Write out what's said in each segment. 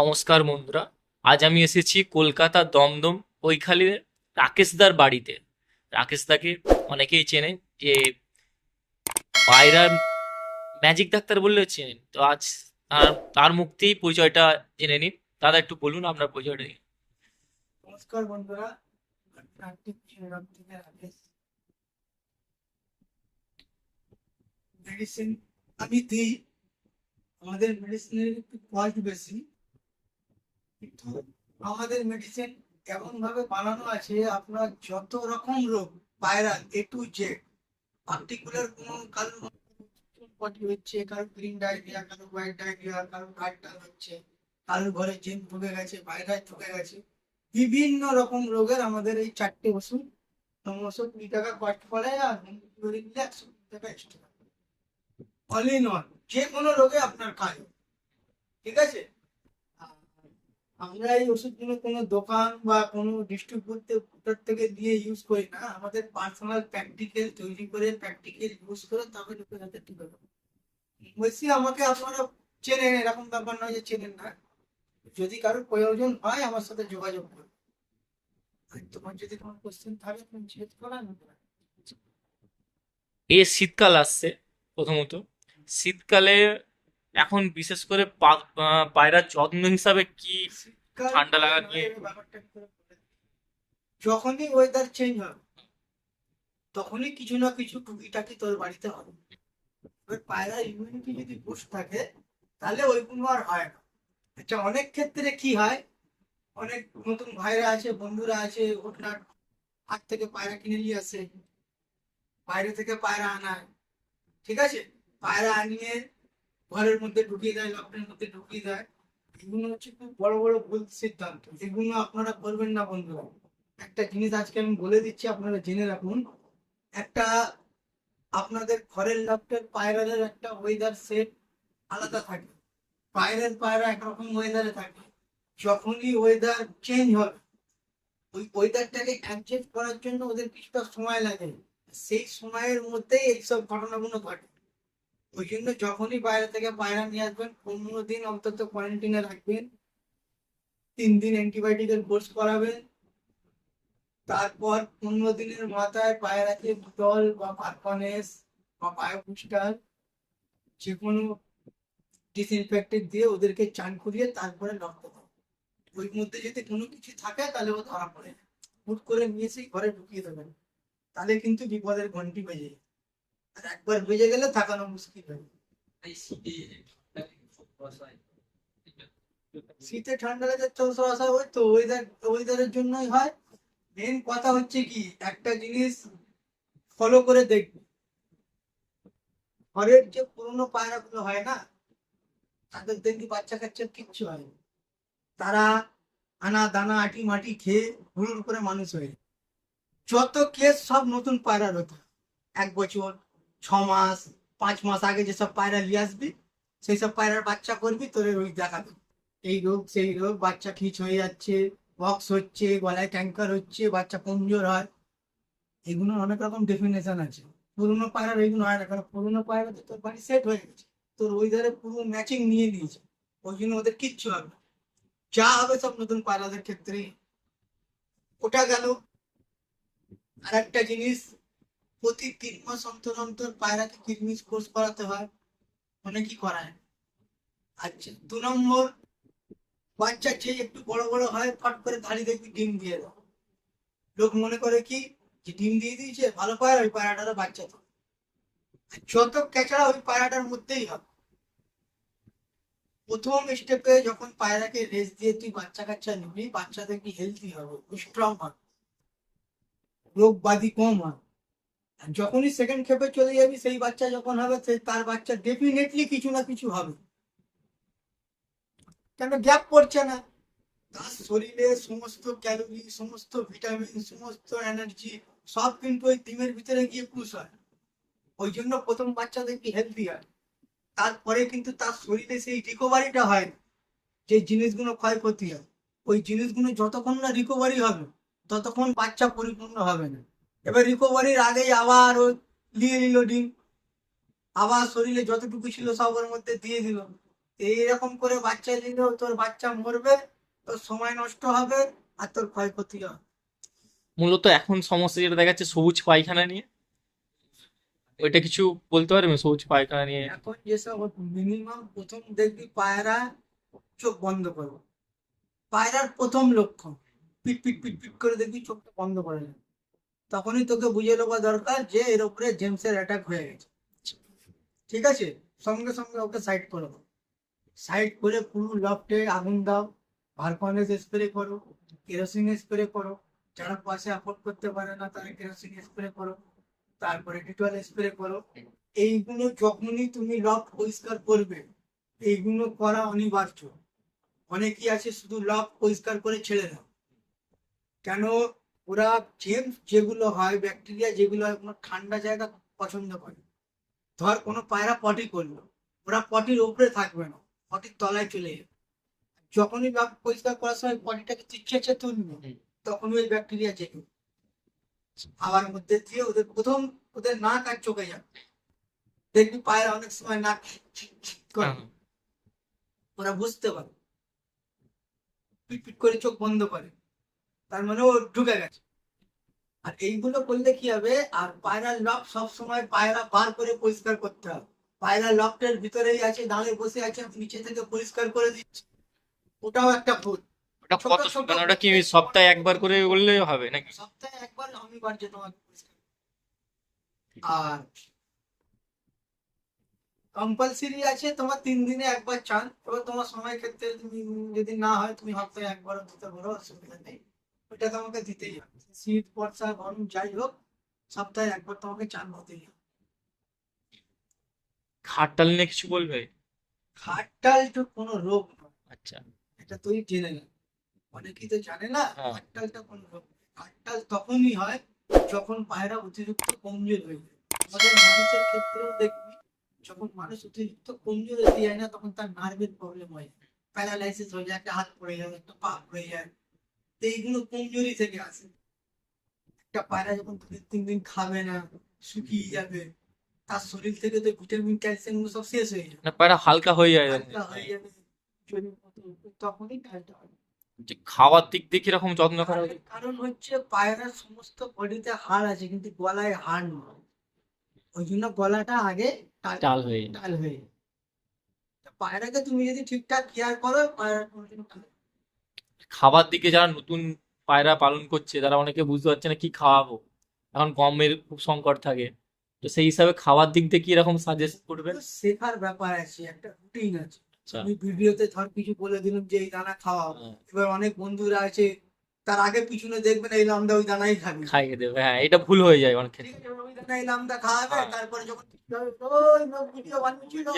নমস্কার বন্ধুরা, আজ আমি এসেছি কলকাতা দমদম ওইখানে রাকেশদার বাড়িতে। রাকেশদাকে অনেকেই চেনেন যে পায়রা ম্যাজিক ডাক্তার বললেও চেনেন। তো আজ তার তার মুক্তিই পরিচয়টা জেনে নিন। দাদা, একটু বলুন আপনার পরিচয়টা দিন নমস্কার বন্ধুরা আমি দিই। আমাদের মেডিসিনের একটু কস্ট বেশি। আমাদের মেডিসিন এমন ভাবে বানানো আছে, আপনার যত রকম রোগ viral A to Z particular কোনো কারও পটি হচ্ছে কারও গ্রিন ডায়রিয়া কারও হোয়াইট ডায়রিয়া কারও কার্টাল হচ্ছে কারও ঘরে জিন ঢুকে গেছে পায়রায় ঢুকে গেছে, বিভিন্ন রকম রোগের আমাদের এই চারটে ওষুধ নশো কুড়ি টাকা কস্ট পড়ে আর ধরে নিলে একশো কুড়ি টাকা এক্সট্রা অল ইন অল যে কোনো রোগে আপনার কাজ ঠিক আছে? আমরা এই ওষুধগুলো কোনো দোকান বা কোনো ডিস্ট্রিবিউটর থেকে দিয়ে ইউজ করি না। আমাদের পার্সোনাল প্র্যাকটিক্যাল তৈরি করে প্র্যাকটিক্যাল ইউজ করে তবে লোকের হাতে তুলে দেবো বলছি, আমাকে আপনারা চেনেন, এরকম ব্যাপার নয় যে চেনেন না। যদি কারোর প্রয়োজন হয়, আমার সাথে যোগাযোগ করুন। তোমার যদি কোনো থাকে, তুমি এ শীতকাল আসছে প্রথমত। শীতকালে এখন বিশেষ করে পায়রার যত্ন হিসাবে কি ঠান্ডা লাগা নিয়ে-। যখনই ওয়েদার চেঞ্জ হবে তখনই কিছু না কিছু টুকিটাকি তোর বাড়িতে হবে। পায়রার ইমিউনিটি যদি বুস্ট থাকে তাহলে ওইগুলো আর হয় না। আচ্ছা অনেক ক্ষেত্রে কি হয়? অনেক নতুন ভাইরা আছে বন্ধুরা আছে ওঠার হাত থেকে পায়রা কিনে নিয়ে আসে বাইরে থেকে পায়রা আনায়। ঠিক আছে? পায়রা আনিয়ে ঘরের মধ্যে ঢুকিয়ে দেয়, লকডাউনের মধ্যে ঢুকিয়ে দেয়। এগুলো হচ্ছে খুব বড় বড় ভুল সিদ্ধান্ত। এগুলো আপনারা করবেন না, বন্ধুরা। একটা জিনিস আজকে আমি বলে দিচ্ছি, আপনারা জেনে রাখুন। একটা আপনাদের ঘরের লফটের পায়রাদের একটা ওয়েদার সেট আলাদা থাকে। বাইরের পায়রা একরকম ওয়েদারে থাকে। যখনই ওয়েদার চেঞ্জ হবে, ওই ওয়েদারটাকে অ্যাডজাস্ট করার জন্য ওদের কিছুটা সময় লাগে। সেই সময়ের মধ্যেই এইসব ঘটনাগুলো ঘটে। ওই জন্য যখনই বাইরে থেকে পায়রা নিয়ে আসবেন, পনেরো দিন অন্তত কোয়ারেন্টিনে রাখবেন। তিন দিন অ্যান্টিবায়োটিকের কোর্স করাবেন। তারপর পনেরো দিনের মাথায় পায়রাকে জল বা পারফনেস বা বায়োবুস্টার যে কোনো ডিসইনফেক্টেড দিয়ে ওদেরকে চান করিয়ে তারপরে রক্ত দেবো ওই মধ্যে যদি কোনো কিছু থাকে, তাহলে ও ধরা পড়ে হুট করে নিয়ে এসেই ঘরে ঢুকিয়ে দেবেন। তাহলে কিন্তু বিপদের ঘন্টি বেজে যায়। আর একবার বেজে গেলে থাকানো মুশকিল হয়ে শীতে ঠান্ডা লাগে চৌষো আসা ওই তো ওয়েদার ওয়েদারের জন্যই হয়। মেন কথা হচ্ছে কি একটা জিনিস ফলো করে দেখবে। ঘরের যে পুরোনো পায়রাগুলো হয় না তাদের দেখবি বাচ্চা কাচ্চার কিচ্ছু হয় তারা আনা দানা আটি মাটি খেয়ে হুড়ুর করে মানুষ হয়ে যত কেস সব নতুন পায়রা হতো এক বছর ছ মাস পাঁচ মাস আগে যেসব পায়রা নিয়ে আসবি সেই সব পায়রার বাচ্চা করবি তোর ওই দেখাবে। এই রোগ, সেই রোগ, বাচ্চা খিচ হয়ে যাচ্ছে, বক্স হচ্ছে, গলায় ট্যাঙ্কার হচ্ছে, বাচ্চা কমজোর হয়। এগুলো অনেক রকম ডেফিনেশন আছে। পুরোনো পায়রার এগুলো হয় না, কারণ পুরোনো পায়রা তো তোর বাড়ি সেট হয়ে গেছে। তোর ওইধারে পুরো ম্যাচিং নিয়ে নিয়েছে। ওই জন্য ওদের কিচ্ছু হবে না। যা হবে সব নতুন পায়রাদের ক্ষেত্রে ওটা গেল। আর একটা জিনিস প্রতি তিন মাস অন্তর অন্তর পায়রাকে কিডনিস কোর্স করাতে হয়। অনেকই করায়? আচ্ছা দু নম্বর, বাচ্চা ছেলে একটু বড় বড় হয়, ফট করে ধাড়ি দেখবি ডিম দিয়ে দাও লোক মনে করে কি, যে ডিম দিয়ে দিয়েছে, ভালো পায়রা ওই পায়রাটারও বাচ্চা তো। যত ক্যাচড়া ওই পায়রাটার মধ্যেই হবে প্রথম স্টেপে যখন পায়রাকে রেস্ট দিয়ে তুই বাচ্চা কাচ্চা নিবি বাচ্চা দেখবি হেলদি হবে? স্ট্রং হবে। রোগ বাদি কম হয়। যখনই সেকেন্ড খেপে চলে যাবি, সেই বাচ্চা যখন হবে তার বাচ্চা ডেফিনেটলি কিছু না কিছু হবে। কেন? গ্যাপ পড়ছে না। তার শরীরে সমস্ত ক্যালোরি সমস্ত ভিটামিন সমস্ত এনার্জি সব কিন্তু ওই ডিমের ভিতরে গিয়ে পুষ হয়। ওই জন্য প্রথম বাচ্চা দেখবি হেলদি হয়। তারপরে কিন্তু তার শরীরে সেই রিকভারিটা হয় না, যে জিনিসগুলো ক্ষয়ক্ষতি হয়। ওই জিনিসগুলো যতক্ষণ না রিকভারি হবে, ততক্ষণ বাচ্চা পরিপূর্ণ হবে না। এবার রিকভারির আগেই আবার ও নিয়ে নিল ডিম। আবার শরীরে যতটুকু ছিল সব ওর মধ্যে দিয়ে দিল। এইরকম করে বাচ্চা দিলেও তোর বাচ্চা মরবে তোর সময় নষ্ট হবে আর তোর ক্ষয়ক্ষতি হবে। মূলত এখন সমস্যা যেটা দেখা যাচ্ছে সবুজ পায়খানা নিয়ে। ওইটা কিছু বলতে পারবেন সবুজ পায়খানা নিয়ে? এখন যেসব মিনিমাম প্রথম দেখবি পায়রা চোখ বন্ধ করব। পায়রার প্রথম লক্ষণ। পিট পিট পিট পিট করে দেখবি চোখটা বন্ধ করে নেবে তখনই তোকে বুঝে নেওয়া দরকার যে এর উপরে জেমসের অ্যাটাক হয়ে গেছে। ঠিক আছে? সঙ্গে সঙ্গে ওকে সাইড করো সাইড করে পুরো লফটে আগুন দাও। ভারকনেস স্প্রে করো। কেরোসিন স্প্রে করো। যারা পয়সা অ্যাফোর্ড করতে পারে না, তারা কেরোসিন স্প্রে করো। তারপরে ডিটল স্প্রে করো। এইগুলো যখনই তুমি লক পরিষ্কার করবে, এইগুলো করা অনিবার্য। অনেকেই আছে শুধু লক পরিষ্কার করে ছেড়ে দাও। কেন ওরা জেমস যেগুলো হয় ব্যাকটেরিয়া যেগুলো হয় কোনো ঠান্ডা জায়গা পছন্দ করে। ধর কোনো পায়রা পটি করল। ওরা পটির উপরে থাকবে না। পটির তলায় চলে যাবে। যখনই পরিষ্কার করার সময় পটিটাকে চিচ্ছে তুলবে। তখন ওই ব্যাকটেরিয়া জেগে খাবার মধ্যে দিয়ে ওদের প্রথম ওদের নাক আর চোখে যাবে। দেখবি পায়রা অনেক সময় নাক করে। হ্যাঁ। ওরা বুঝতে পারে পিট পিট করে চোখ বন্ধ করে। তার মানে ও ঢুকে গেছে। আর এইগুলো করলে কি হবে? আর পায়রার লক সব সময় পায়রা বার করে পরিষ্কার করতে হবে। পায়রা লকটার ভিতরেই আছে দাঁড়িয়ে বসে আছে নিচে থেকে পরিষ্কার করে দিচ্ছে। ওটাও একটা ভুল। ওটা কত মানে ওটা কি সপ্তাহে একবার করে করলেই হবে নাকি? সপ্তাহে একবার অনিবার্য তোমাকে পরিষ্কার। আর কম্পালসারি আছে তোমার তিন দিনে একবার চান। এবার তোমার সময় ক্ষেত্রে তুমি যদি না হয় তুমি সপ্তাহে একবার দিতে পারো অসুবিধা নেই। ওটা তোমাকে দিতেই হবে। শীত বর্ষা গরম যাই হোক সপ্তাহে একবার তোমাকে চান হতেই হবে। খাটটাল নিয়ে কিছু বলবে? খাটটাল তো কোনো রোগ নয়। আচ্ছা। এটা তুই জেনে না। অনেকেই তো জানে না হ্যাঁ। খাটটালটা কোনো রোগ নয়। খাটটাল তখনই হয় যখন পায়রা অতিরিক্ত কমজোর হয়ে যায়। আমাদের মানুষের ক্ষেত্রেও দেখবি যখন মানুষ অতিরিক্ত কমজোর হয়ে যায় না তখন তার নার্ভের প্রবলেম হয়। প্যারালাইসিস হয়ে যায় একটা হাত পড়ে যায় একটা পা পড়ে যায়। তো এইগুলো কমজোরি থেকে আসে? একটা পায়রা যখন দু দিন, তিন দিন খাবে না শুকিয়ে যাবে তার শরীর থেকে তো ভিটামিন ক্যালসিয়ামগুলো সব শেষ হয়ে যাবে। পায়রা হালকা হয়ে যাবে তখনই হবে। যে খাওয়ার দিক দিয়ে কীরকম যত্ন করা কারণ হচ্ছে পায়রার সমস্ত বডিতে হাড় আছে কিন্তু গলায় হাড় নয়। ওই জন্য গলাটা আগে টাল হয়ে। টাল হয়ে পায়রাকে তুমি যদি ঠিকঠাক কেয়ার করো পায়রা কোনোদিনও টাল হবে না। খাবার দিকে যারা নতুন পায়রা পালন করছে তারা অনেকে বুঝতে পারছে না কি খাওয়াবো। এখন গমের খুব সংকট থাকে। তো সেই হিসাবে খাওয়ার দিক থেকে কি এরকম সাজেস্ট করবেন? শেখার ব্যাপার আছে একটা রুটিন আছে। আচ্ছা। আমি ভিডিওতে ধর কিছু বলে দিলাম যে এই দানা খাওয়াও। হ্যাঁ, এবার অনেক বন্ধুরা আছে তার আগে পিছনে দেখবেন এই লামদা ওই দানাই খাবে। খাইয়ে দেবে হ্যাঁ এটা ভুল হয়ে যায় অনেক ক্ষেত্রে। ওই লামদা খাওয়াবে হ্যাঁ। তারপরে যখন ওই লোক ভিডিও বানিয়েছিল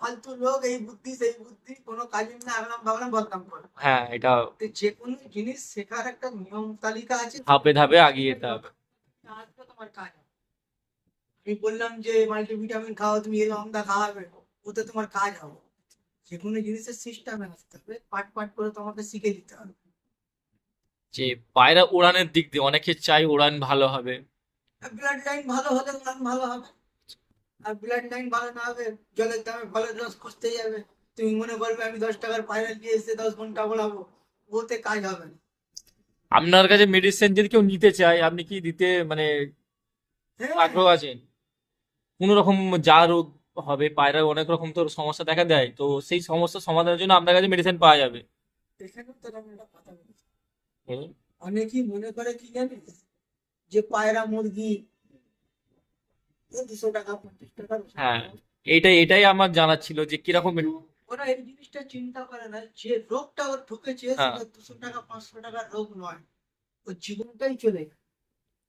ফালতু লোক এই বুদ্ধি সেই বুদ্ধি কোনো কাজে না ভাবলাম ভাবলাম বদনাম করে হ্যাঁ এটা যে কোনো জিনিস শেখার একটা নিয়ম তালিকা আছে ধাপে ধাপে আগিয়ে যেতে হবে। তোমার কাজ। হবে। আমি বললাম যে মাল্টিভিটামিন খাও তুমি এই লঙ্কা খাওয়াবে ওতে তোমার কাজ হবে। যে কোনো জিনিসের সিস্টেমে আসতে হবে পাট পাট করে তোমাকে শিখে দিতে হবে। যে পায়রা উড়ানের দিক দিয়ে অনেকে চাই উড়ান ভালো হবে। ব্লাড লাইন ভালো হলে উড়ান ভালো হবে। আর ব্লাড লাইন ভালো না হবে জলের দামে ফলের রস খুঁজতে যাবে। তুমি মনে করবে আমি দশ টাকার পায়রা নিয়ে এসে দশ ঘণ্টা ওড়াবো। ওতে কাজ হবে না। আপনার কাছে মেডিসিন যদি কেউ নিতে চায় আপনি কি দিতে মানে হ্যাঁ, আগ্রহ আছেন কোনো রকম যা রোগ হবে পায়রার অনেক রকম তোর সমস্যা দেখা দেয় তো সেই সমস্যার সমাধানের জন্য আপনার কাছে মেডিসিন পাওয়া যাবে। এখানেও তো আমি একটা কথা হুম। অনেকেই মনে করে কি জানিস যে পায়রা মুরগি দুশো টাকা পঞ্চাশ টাকা হ্যাঁ। এইটাই এটাই আমার জানার ছিল যে কীরকম ওরা এই জিনিসটা চিন্তা করে না যে রোগটা ওর ঢুকেছে হ্যাঁ। সেটা দুশো টাকা পাঁচশো টাকার রোগ নয় ওর জীবনটাই চলে।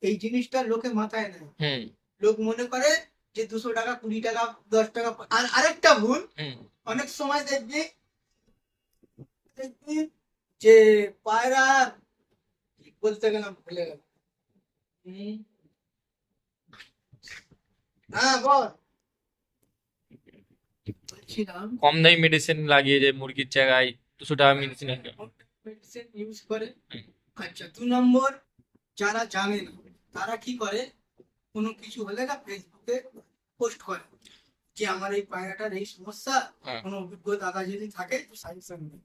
এই জিনিসটা লোকে মাথায় নেয় লোক মনে করে যে দুশো টাকা কুড়ি টাকা দশ টাকা আর আরেকটা ভুল অনেক সময় দেখবি দেখবি যে পায়রা বলতে গেলাম ভুলে গেল হ্যাঁ বল কম দামি মেডিসিন লাগিয়ে যে মুরগির জায়গায় দুশো টাকা মেডিসিন মেডিসিন ইউজ করে আচ্ছা দু নম্বর যারা জানে না তারা কি করে কোনো কিছু হলে না ফেসবুকে পোস্ট করে যে আমার এই পায়রাটার এই সমস্যা। কোনো অভিজ্ঞ দাদা যদি থাকে সাজেশন নেই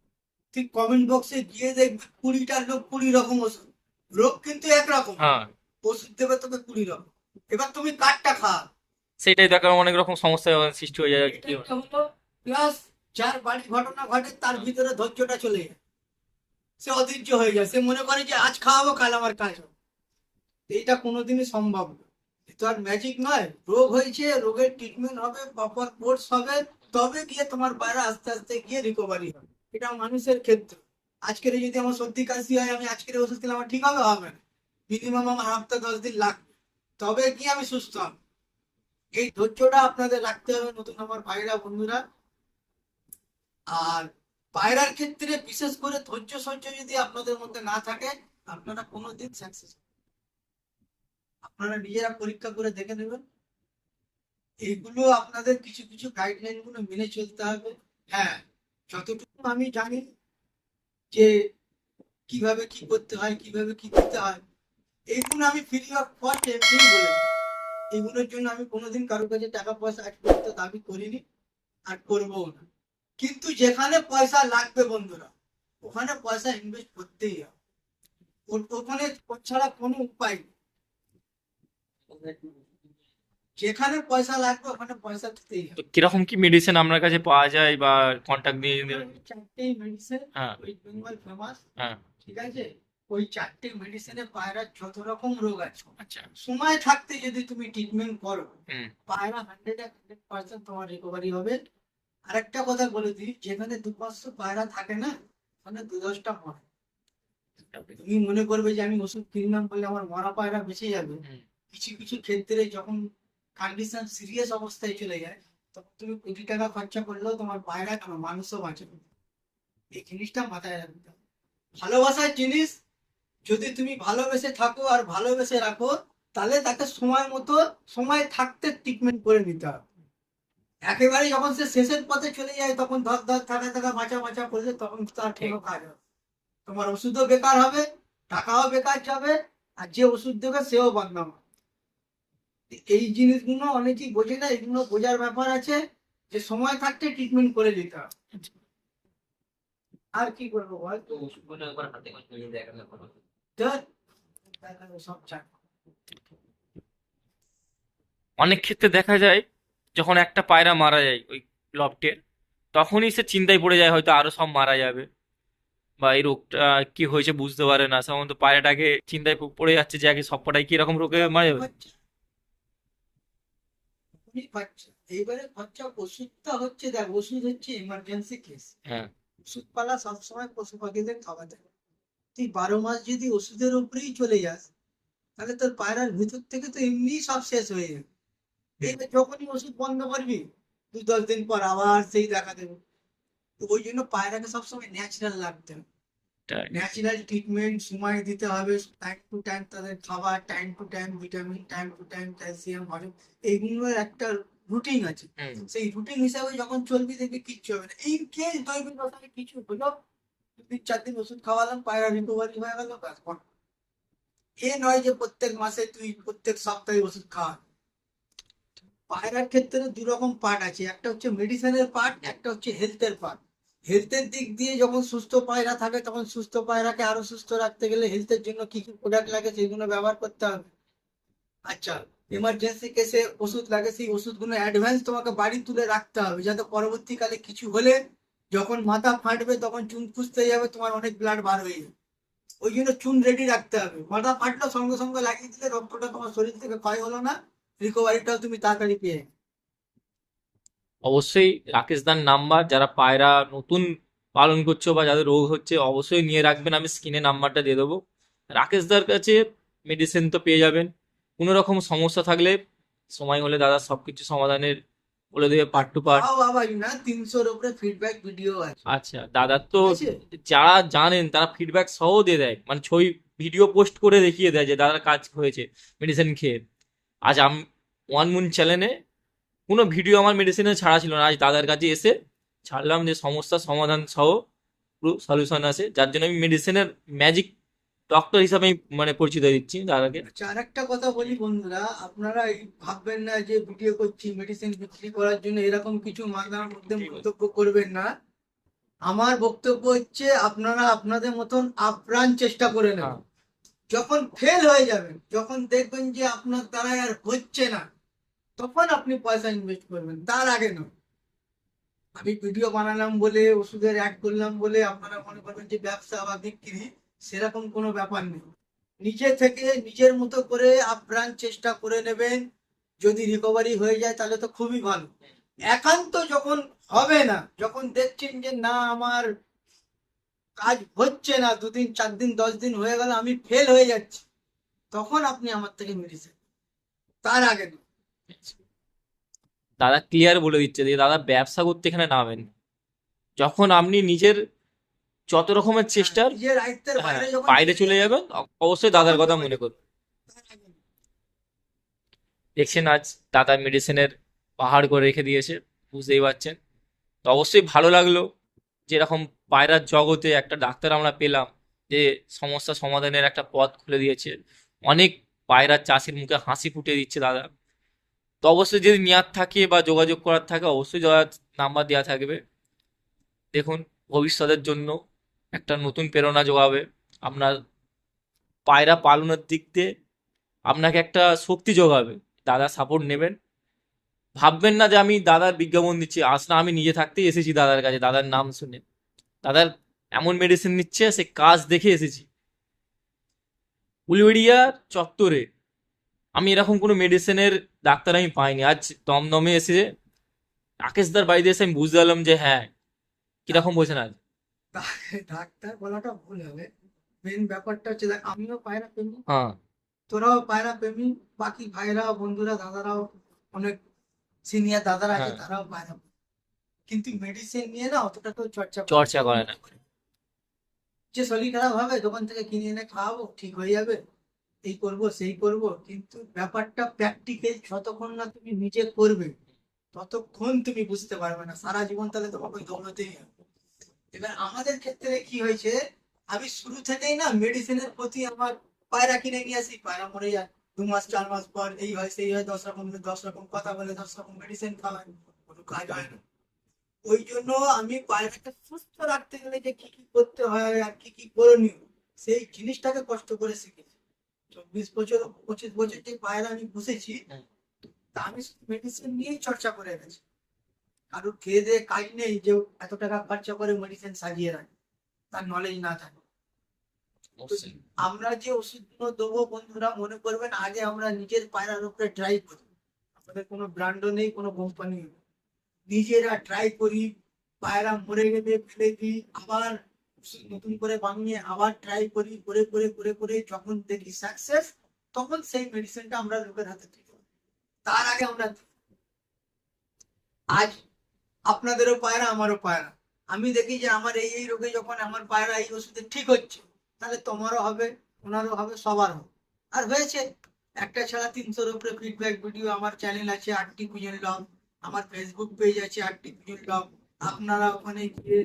তুই কমেন্ট বক্সে গিয়ে দেখবি কুড়িটা লোক কুড়ি রকম ওষুধ রোগ কিন্তু একরকম। হ্যাঁ। ওষুধ দেবে তোকে কুড়ি রকম। এবার তুমি কাঠটা খা সেটাই দেখার অনেক রকম সমস্যা সৃষ্টি হয়ে যায় কি। প্লাস যার বাড়ি ঘটনা ঘটে তার ভিতরে ধৈর্যটা চলে যায়। সে অধৈর্য হয়ে যায়। সে মনে করে যে আজ খাওয়াবো কাল আমার কাজ হবে। এটা কোনোদিনই সম্ভব না। তো আর ম্যাজিক নয়। রোগ হয়েছে রোগের ট্রিটমেন্ট হবে প্রপার কোর্স হবে তবে গিয়ে তোমার বাইরে আস্তে আস্তে গিয়ে রিকভারি হবে। এটা মানুষের ক্ষেত্রে। আজকের যদি আমার সর্দি, কাশি হয়, আমি আজকের ওষুধ খেলে আমার ঠিক হবে? হবে না। মিনিমাম আমার হাফটা দশ দিন লাগবে। তবে গিয়ে আমি সুস্থ? হব এই ধৈর্যটা আপনাদের রাখতে হবে, নতুন আমার ভাইরা, বন্ধুরা। আর পায়রার ক্ষেত্রে বিশেষ করে ধৈর্য সহ্য যদি আপনাদের মধ্যে না থাকে, আপনারা কোনোদিন সাকসেস আপনারা নিজেরা পরীক্ষা করে দেখে নেবেন। এইগুলো আপনাদের কিছু কিছু গাইডলাইনগুলো মেনে চলতে হবে। হ্যাঁ যতটুকু আমি জানি যে কীভাবে কি করতে হয়, কীভাবে কি করতে হয় এইগুলো আমি ফ্রি অফ কস্ট এমনি বলে এগুলোর জন্য আমি কোনোদিন কারোর কাছে টাকা পয়সা এক মুহূর্ত দাবি করিনি, আর করব না। কিন্তু যেখানে পয়সা লাগবে বন্ধুরা, ওখানে পয়সা ইনভেস্ট করতেই হবে। ওখানে ছাড়া কোনো উপায় নেই। যেখানে পয়সা লাগবে ওখানে পয়সা দিতেই হবে। কীরকম কি মেডিসিন আপনার কাছে পাওয়া যায় বা কন্ট্যাক্ট দিয়ে চারটেই মেডিসিন হ্যাঁ। ওয়েস্ট বেঙ্গল ফেমাস হ্যাঁ। ঠিক আছে? ওই চারটে মেডিসিনে পায়রার যত রকম রোগ আছে। আচ্ছা। সময় থাকতে যদি তুমি ট্রিটমেন্ট করো পায়রা হান্ড্রেড হান্ড্রেড পার্সেন্ট তোমার রিকভারি হবে। আরেকটা কথা বলে দিই যেখানে দু পাঁচশো পায়রা থাকে না ওখানে দু দশটা মরে। তুমি মনে করবে যে আমি ওষুধ কিনলাম বলে আমার মরা পায়রা বেঁচে যাবে। কিছু কিছু ক্ষেত্রে যখন কন্ডিশন সিরিয়াস অবস্থায় চলে যায় তখন তুমি কোটি টাকা খরচা করলেও তোমার পায়রা কেন মানুষও বাঁচে না। এই জিনিসটা মাথায় রাখতে হবে ভালোবাসার জিনিস যদি তুমি ভালোবেসে থাকো আর ভালোবেসে রাখো, তাহলে তাকে সময় মতো, সময় থাকতে ট্রিটমেন্ট করে নিতে হবে একেবারে যখন সে শেষের পথে চলে যায়, তখন ধর ধর, থাকা থাকা, বাঁচা বাঁচা করলে তখন তার কোনো কাজ হবে তোমার ওষুধও বেকার হবে, টাকাও বেকার যাবে, আর যে ওষুধ দেবে সেও বদনাম হবে। এই জিনিসগুলো অনেকেই বোঝে না এগুলো বোঝার ব্যাপার আছে যে সময় থাকতে ট্রিটমেন্ট করে দিতে হবে। আর কি করব বল? সব ছাড় অনেক ক্ষেত্রে দেখা যায় যখন একটা পায়রা মারা যায় ওই লফটের তখনই সে চিন্তায় পড়ে যায় হয়তো আরও সব মারা যাবে। বা এই রোগটা কি হয়েছে বুঝতে পারে না। সাধারণত পায়রাটাকে চিন্তায় পড়ে যাচ্ছে যে আগে সবকটাই কি এরকম রোগে মারা যাবে? তখনই খরচা। এইবারে খরচা ওষুধটা হচ্ছে দেখ ওষুধ হচ্ছে ইমার্জেন্সি কেস হ্যাঁ। ওষুধপালা সবসময় পশু পাখিদের খাওয়াতে হবে তুই বারো মাস যদি ওষুধের উপরেই চলে যাস তাহলে তোর পায়রার ভিতর থেকে তো এমনি সব শেষ হয়ে যাবে। এইবার যখনই ওষুধ বন্ধ করবি দু দশ দিন পর আবার সেই দেখা দেবে। তো ওই জন্য পায়রাকে সবসময় ন্যাচারাল লাগতে হবে। ন্যাচারাল ট্রিটমেন্ট সময় দিতে হবে টাইম টু টাইম তাদের খাবার time to time vitamin time to time calcium হজম এইগুলোর একটা রুটিন আছে। সেই রুটিন হিসাবে যখন চলবি দেখবি কিচ্ছু হবে না। এই কে দৈবিক দশায় কিছু হলো তিন চার দিন ওষুধ খাওয়ালাম পায়রা রিকভারি হয়ে গেল ব্যাস এ নয় যে প্রত্যেক মাসে তুই প্রত্যেক সপ্তাহে ওষুধ খাওয়া পায়রার ক্ষেত্রে দু রকম পার্ট আছে। একটা হচ্ছে মেডিসিনের পার্ট একটা হচ্ছে হেলথের পার্ট হেলথের দিক দিয়ে যখন সুস্থ পায়রা থাকে, তখন সুস্থ পায়রাকে আরও সুস্থ রাখতে গেলে হেলথের জন্য কি কি প্রোডাক্ট লাগে সেগুলো ব্যবহার করতে হবে। আচ্ছা এমার্জেন্সি কেসে ওষুধ লাগে, সেই ওষুধগুলো অ্যাডভান্স তোমাকে বাড়ি তুলে রাখতে হবে, যাতে পরবর্তীকালে কিছু হলে যখন মাথা ফাটবে তখন চুন খুঁজতে যাবে, তোমার অনেক ব্লাড বার হয়ে যাবে। ওই জন্য চুন রেডি রাখতে হবে। মাথা ফাটলো, সঙ্গে সঙ্গে লাগিয়ে দিলে রক্তটা তোমার শরীর থেকে ক্ষয় হলো না রিকভারিটাও তুমি তাড়াতাড়ি পেয়ে। অবশ্যই রাকেশ দার নাম্বার যারা পায়রা নতুন পালন করছ বা যাদের রোগ হচ্ছে অবশ্যই নিয়ে রাখবেন। আমি স্ক্রিনে নাম্বারটা দিয়ে দেবো। রাকেশ দার কাছে মেডিসিন তো পেয়ে যাবেন। কোনো রকম সমস্যা থাকলে সময় হলে দাদা সবকিছু সমাধানের বলে দেবে পার্ট টু পার্ট না তিনশোর উপরে ফিডব্যাক ভিডিও আছে। আচ্ছা দাদার তো যারা জানেন তারা ফিডব্যাক সহ দিয়ে দেয়। মানে ছবি ভিডিও পোস্ট করে দেখিয়ে দেয় যে দাদার কাজ হয়েছে মেডিসিন খেয়ে। আজ আম ওয়ান মুন চ্যানেলে কোনো ভিডিও আমার মেডিসিনে ছাড়া ছিল না। আজ দাদার কাছে এসে ছাড়লাম যে সমস্যার সমাধান সহ পুরো সলিউশন আছে। যার জন্য আমি মেডিসিনের ম্যাজিক ডক্টর হিসাবে মানে পরিচিত দিচ্ছি দাদাকে। আচ্ছা আর একটা কথা বলি বন্ধুরা আপনারা ভাববেন না যে ভিডিও করছি মেডিসিন বিক্রি করার জন্য এরকম কিছু মাথার মধ্যে মন্তব্য করবেন না। আমার বক্তব্য হচ্ছে আপনারা আপনাদের মতন আপ্রাণ চেষ্টা করে নেন হ্যাঁ। যখন ফেল হয়ে যাবেন যখন দেখবেন যে আপনার দ্বারা আর হচ্ছে না। তখন আপনি পয়সা ইনভেস্ট করবেন, তার আগে নয়। আমি ভিডিও বানালাম বলে, ওষুধের অ্যাড করলাম বলে, আপনারা মনে করবেন যে ব্যবসা বা বিক্রি, সেরকম কোনো ব্যাপার নেই। নিজে থেকে নিজের মতো করে আপ্রাণ চেষ্টা করে নেবেন। যদি রিকভারি হয়ে যায়, তাহলে তো খুবই ভালো। একান্ত যখন হবে না, যখন দেখছেন যে না, আমার কাজ হচ্ছে না, দুদিন চার দিন দশ দিন হয়ে গেল, আমি ফেল হয়ে যাচ্ছি, তখন আপনি আমার থেকে মেডিসিন তার আগে না দাদা ক্লিয়ার বলে দিচ্ছে যে দাদা ব্যবসা করতে এখানে নামেন। যখন আপনি নিজের যত রকমের চেষ্টার আয়ত্তের হ্যাঁ, বাইরে চলে যাবেন অবশ্যই দাদার কথা মনে করুন। তার আগে না। দেখছেন আজ দাদা মেডিসিনের পাহাড় করে রেখে দিয়েছে বুঝতেই পারছেন। তো অবশ্যই ভালো লাগল যেরকম পায়রার জগতে একটা ডাক্তার আমরা পেলাম যে সমস্যা সমাধানের একটা পথ খুলে দিয়েছে। অনেক পায়রার চাষির মুখে হাসি ফুটে দিচ্ছে দাদা। তো অবশ্যই যদি নেওয়ার থাকে বা যোগাযোগ করার থাকে, অবশ্যই নাম্বার দেওয়া থাকবে। দেখুন, ভবিষ্যতের জন্য একটা নতুন প্রেরণা যোগাবে। আপনার পায়রা পালনের দিক দিয়ে আপনাকে একটা শক্তি যোগাবে। দাদা সাপোর্ট নেবেন। ভাববেন না যে আমি দাদার বিজ্ঞাপন দিচ্ছি। আজ না আমি নিজে থাকতেই এসেছি দাদার কাছে। দাদার নাম শুনে। দাদার এমন মেডিসিন নিচ্ছে, সে কাজ দেখে এসেছি। উলবেড়িয়া চত্বরে আমি এরকম কোনো মেডিসিনের ডাক্তার আমি পাইনি। আজ দমদমে এসে রাকেশদার বাড়িতে এসে আমি বুঝতে পারলাম যে হ্যাঁ কীরকম বলছেন আজ। ডাক- ডাক্তার বলাটা ভুল হবে। মেন ব্যাপারটা হচ্ছে দেখ আমিও পায়রা প্রেমী। হ্যাঁ। তোরাও পায়রা প্রেমী বাকি ভাইরা বন্ধুরা দাদারাও অনেক সিনিয়র দাদারা আছে হ্যাঁ। তারাও পায়রা কিন্তু মেডিসিন নিয়ে না অতটা তো চর্চা চর্চা করে না। যে শরীর খারাপ হবে দোকান থেকে কিনে এনে খাওয়াবো ঠিক হয়ে যাবে। এই করব, সেই করব, কিন্তু ব্যাপারটা প্র্যাকটিক্যাল যতক্ষণ না তুমি নিজে করবে, ততক্ষণ তুমি বুঝতে পারবে না। সারা জীবন তাহলে তোমাকে দৌড়াতেই হবে। এবার আমাদের ক্ষেত্রে কি হয়েছে, আমি শুরু থেকেই না মেডিসিনের প্রতি আমার পায়রা কিনে নিয়ে আসি, পায়রা মরে যায়। দু মাস, চার মাস পর এই হয়, সেই হয়, দশ রকম দশ রকম কথা বলে, দশ রকম মেডিসিন খাওয়ায়, কোনো কাজ হয় না। ওই জন্য আমি পায়রাকে সুস্থ রাখতে গেলে যে কি কি করতে হয় আর কি কি করণীয়, সেই জিনিসটাকে কষ্ট করে শিখেছি। চব্বিশ বছর পঁচিশ বছর যে পায়রা আমি বসেছি তা আমি মেডিসিন নিয়েই চর্চা করে গেছি কারোর খেয়ে দিয়ে কাজ নেই যে এত টাকা খরচা করে মেডিসিন সাজিয়ে রাখে তার নলেজ না থাকে। আমরা যে ওষুধগুলো দেবো বন্ধুরা মনে করবেন আগে আমরা নিজের পায়রার উপরে ট্রাই করি। আমাদের কোনো ব্র্যান্ডও নেই কোনো কোম্পানি নেই। নিজেরা ট্রাই করি পায়রা মরে গেলে ফেলে দিই আবার নতুন করে বানিয়ে আবার ট্রাই করি, করে করে করে করে যখন দেখি সাকসেস তখন সেই মেডিসিনটা আমরা লোকের হাতে দিই তার আগে আমরা আজ আপনাদেরও পায়রা, আমারও পায়রা। আমি দেখি যে আমার এই এই রোগে যখন আমার পায়রা এই ওষুধে ঠিক হচ্ছে, তাহলে তোমারও হবে, ওনারও হবে, সবার হবে। আর হয়েছে, একটা ছাড়া তিনশোর উপরে ফিডব্যাক ভিডিও আমার চ্যানেল আছে, আটটি কুজন লগ আমার ফেসবুক পেজ আছে, আটটি কুজন লগ আপনারা ওখানে গিয়ে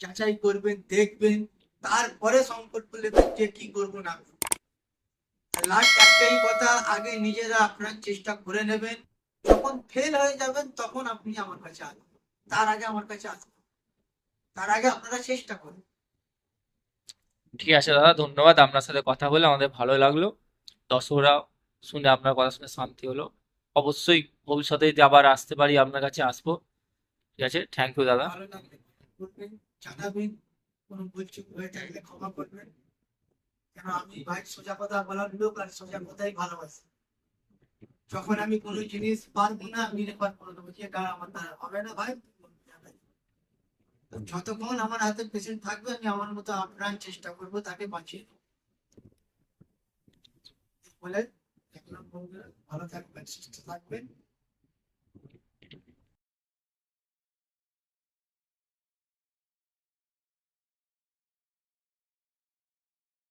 যাচাই করবেন দেখবেন তারপরে সংকট নেবেন যে কি করব না লাস্ট একটাই কথা আগে নিজেরা আপনার চেষ্টা করে নেবেন। যখন ফেল হয়ে যাবেন তখন আপনি আমার কাছে আসবেন। তার আগে আমার কাছে আসবেন। তার আগে আপনারা চেষ্টা করুন। ঠিক আছে দাদা ধন্যবাদ। আপনার সাথে কথা বলে আমাদের ভালো লাগল। দর্শকরা শুনে আপনার কথা শুনে শান্তি হলো। অবশ্যই ভবিষ্যতে যদি আবার আসতে পারি আপনার কাছে আসব। ঠিক আছে? থ্যাংক ইউ দাদা। করবেন জানাবেন কোনো হয়ে থাকলে ক্ষমা করবেন কেন আমি ভাই সোজা কথা বলার লোক আর সোজা কথাই ভালোবাসি যখন আমি কোনো জিনিস পারব না আমি করে দেবো যে "না, আমার দ্বারা হবে না ভাই তুই বলবি না ভাই।" তো যতক্ষণ আমার হাতে পেশেন্ট থাকবে আমি আমার মতো আপ্রাণ চেষ্টা করব তাকে বাঁচিয়ে দেবো। বলে ভালো থাকবেন সুস্থ থাকবেন